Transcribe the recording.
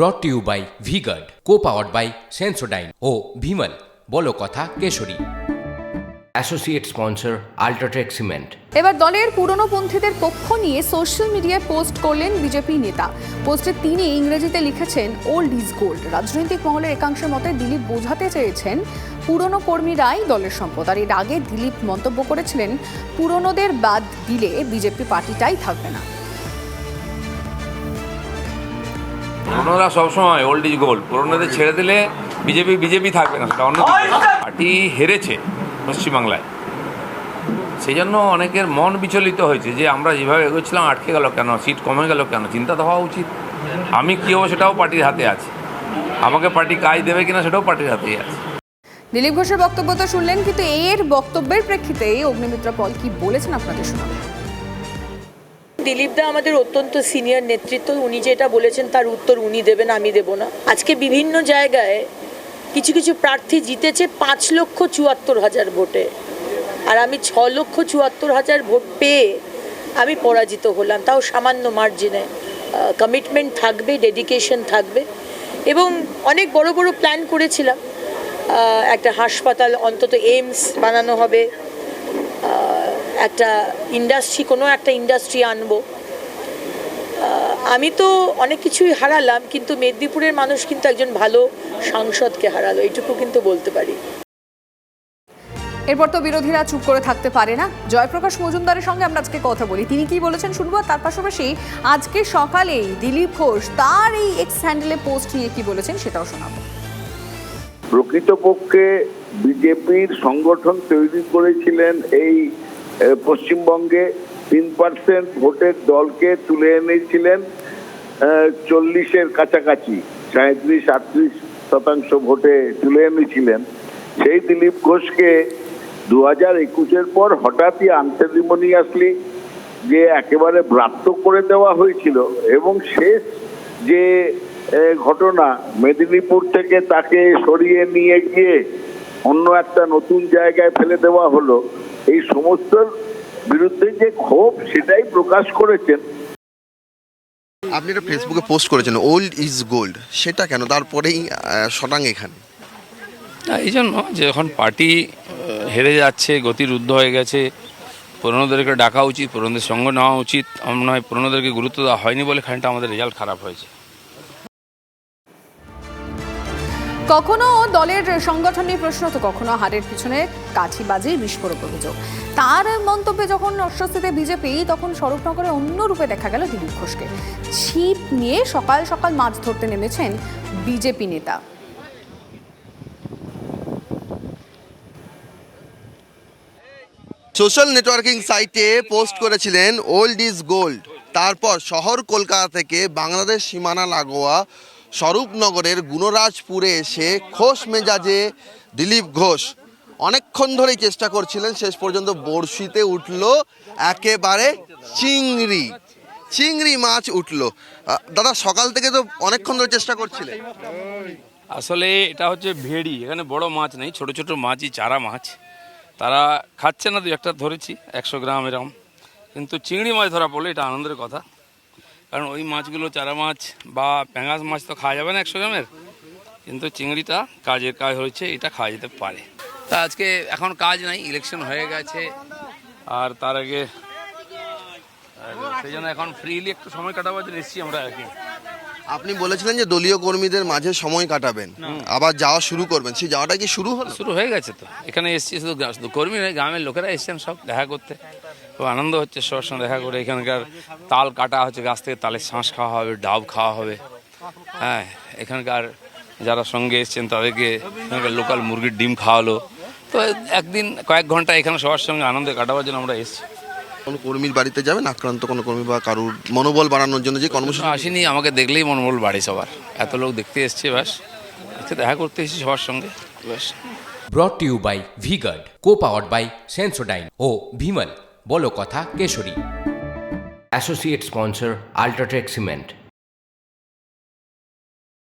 Brought to you by V-Guard co powered by Sensodyne ও ভিমল বলো কথা কেশরী। অ্যাসোসিয়েট স্পন্সর আল্ট্রাটেক সিমেন্ট এবার দলের পুরনো পন্থীদের পক্ষ নিয়ে সোশ্যাল মিডিয়ায় পোস্ট করলেন বিজেপি নেতা। পোস্টে তিনি ইংরেজিতে লিখেছেন ওল্ড ইজ গোল্ড রাজনৈতিক মহলের একাংশের মতে দিলীপ বোঝাতে চেয়েছেন পুরনো কর্মীরাই দলের সম্পদ। আর এর আগে দিলীপ মন্তব্য করেছিলেন পুরনোদের বাদ দিলে বিজেপি পার্টিটাই থাকবে না। পুরোনোরা সবসময় ওল্ড ইজ গোল্ড পুরোনোদের ছেড়ে দিলে বিজেপি বিজেপি থাকবে না, সেটা অন্য পার্টি হেরেছে পশ্চিমবাংলায়। সেই জন্য অনেকের মন বিচলিত হয়েছে যে আমরা যেভাবে এগোচ্ছিলাম, আটকে গেল কেন, সিট কমে গেল কেন, চিন্তা তো হওয়া উচিত। আমি কী হব সেটাও পার্টির হাতে আছে। আমাকে পার্টি কাজ দেবে কিনা সেটাও পার্টির হাতেই আছে। দিলীপ ঘোষের বক্তব্য তো শুনলেন, কিন্তু এর বক্তব্যের প্রেক্ষিতে অগ্নিমিত্রা পল কি বলেছেন আপনাদের শোনাবো। দিলীপ দা আমাদের অত্যন্ত সিনিয়র নেতৃত্ব। উনি যেটা বলেছেন তার উত্তর উনি দেবেন, আমি দেব না। আজকে বিভিন্ন জায়গায় কিছু কিছু প্রার্থী জিতেছে পাঁচ লক্ষ চুয়াত্তর হাজার ভোটে। আর আমি ছ লক্ষ চুয়াত্তর হাজার ভোট পেয়ে আমি পরাজিত হলাম। তাও সামান্য মার্জিনে কমিটমেন্ট থাকবে ডেডিকেশন থাকবে। এবং অনেক বড় বড় প্ল্যান করেছিলাম। একটা হাসপাতাল, অন্তত এইমস বানানো হবে। একটা ইন্ডাস্ট্রি কোনো একটা ইন্ডাস্ট্রি আনব। আমি তো অনেক কিছুই হারালাম কিন্তু মেদিনীপুরের মানুষ কিন্তু একজন ভালো সাংসদকে হারালো এইটুকু কিন্তু বলতে পারি। এরপর তো বিরোধীরা চুপ করে থাকতে পারে না। জয়প্রকাশ মজুমদারের সঙ্গে আমরা আজকে কথা বলি। তিনি কি বলেছেন শুনব? আর তার পাশাপাশি আজকে সকালেই দিলীপ ঘোষ তার এই এক্স হ্যান্ডেলে পোস্ট নিয়ে কি বলেছেন সেটাও শোনাবো। প্রকৃতপক্ষে বিজেপির সংগঠন তৈরি করেছিলেন এই পশ্চিমবঙ্গে তিন পার্সেন্ট ভোটের দলকে তুলে এনেছিলেন চল্লিশের কাছাকাছি সাঁত্রিশ আটত্রিশ শতাংশ ভোটে তুলে এনেছিলেন। সেই দিলীপ ঘোষকে দু হাজার একুশের পর হঠাৎই আনসেরিমনিয়াসলি যে একেবারে ব্রাত্য করে দেওয়া হয়েছিল এবং শেষ যে ঘটনা, মেদিনীপুর থেকে তাকে সরিয়ে নিয়ে গিয়ে অন্য একটা নতুন জায়গায় ফেলে দেওয়া হলো এই সমস্ত বিরুদ্ধে যে ক্ষোভ সেটাই প্রকাশ করেছেন। আপনি এটা ফেসবুকে পোস্ট করেছেন ওল্ড ইজ গোল্ড সেটা কেন? তারপরেই শটাং এখানে। এই জন্য যে এখন পার্টি হেরে যাচ্ছে গতিরুদ্ধ হয়ে গেছে পুরনোদেরকে ডাকা উচিত পুরনোদের সঙ্গ নেওয়া উচিত আমার মনে হয় পুরনোদেরকে গুরুত্ব দেওয়া হয়নি বলে খানিকটা আমাদের রেজাল্ট খারাপ হয়েছে। কখনো দলের সংগঠন নিয়ে প্রশ্ন, তো কখনো হারের পিছনে কাছিবাজির বিস্ফোরক অভিযোগ। তার মন্তব্যে যখন অস্বস্তিতে বিজেপি, তখন স্বরূপনগরে অন্য রূপে দেখা গেল দিলীপ ঘোষকে। ছিপ নিয়ে সকাল সকাল মাছ ধরতে নেমেছেন বিজেপি নেতা। সোশ্যাল নেটওয়ার্কিং সাইটে পোস্ট করেছিলেন ওল্ড ইজ গোল্ড তারপর শহর কলকাতা থেকে বাংলাদেশ সীমানা লাগোয়া স্বরূপনগরের গুণরাজপুরে এসে খোশ মেজাজে দিলীপ ঘোষ অনেকক্ষণ ধরেই চেষ্টা করছিলেন, শেষ পর্যন্ত বড়শিতে উঠল একেবারে চিংড়ি। চিংড়ি মাছ উঠল। দাদা, সকাল থেকে তো অনেকক্ষণ ধরে চেষ্টা করছিলেন। আসলে এটা হচ্ছে ভেড়ি, এখানে বড় মাছ নেই, ছোট ছোট মাছই, চারা মাছ। তারা খাচ্ছে না, দু একটা ধরেছি, একশো গ্রাম এরকম। কিন্তু চিংড়ি মাছ ধরা পড়লে এটা আনন্দের কথা। কারণ ওই মাছগুলো চারা মাছ বা প্যাঙাস মাছ তো খাওয়া যাবে না একশো গ্রামের। কিন্তু চিংড়িটা কাজের কাজ হয়েছে, এটা খাওয়া যেতে পারে। তা আজকে এখন কাজ নাই ইলেকশন হয়ে গেছে। আর তার আগে সেই জন্য এখন ফ্রিলি একটু সময় কাটাবার জন্য এসেছি আমরা আর কি। আপনি বলেছিলেন যে দলীয় কর্মীদের মাঝে সময় কাটাবেন। আবার যাওয়া শুরু করবেন। সেই যাওয়াটা কি শুরু হলো? শুরু হয়ে গেছে তো। এখানে এসছি শুধু শুধু কর্মী নয় গ্রামের লোকেরা এসছেন সব দেখা করতে। খুব আনন্দ হচ্ছে সবার সঙ্গে দেখা করে। এখানকার তাল কাটা হচ্ছে গাছ থেকে তালের শাঁস খাওয়া হবে ডাব খাওয়া হবে। হ্যাঁ এখানকার যারা সঙ্গে এসছেন তাদেরকে এখানকার লোকাল মুরগির ডিম খাওয়ালো। তো একদিন কয়েক ঘণ্টা এখানে সবার সঙ্গে আনন্দে কাটাবার জন্য আমরা এসেছি। কোনো কর্মীর বাড়িতে যাবেন? আক্রান্ত কোনো কর্মী বা কারুর মনোবল বাড়ানোর জন্য যে কর্মসূচি? আসেনি আমাকে দেখলেই মনোবল বাড়ে সবার। এত লোক দেখতে এসছে ব্যাস। আজকে দেখা করতে এসেছি সবার সঙ্গে ব্যাস। Brought to you by V-Guard co powered by Sensodyne ও ভিমল বলো কথা Keshari. Associate sponsor UltraTech cement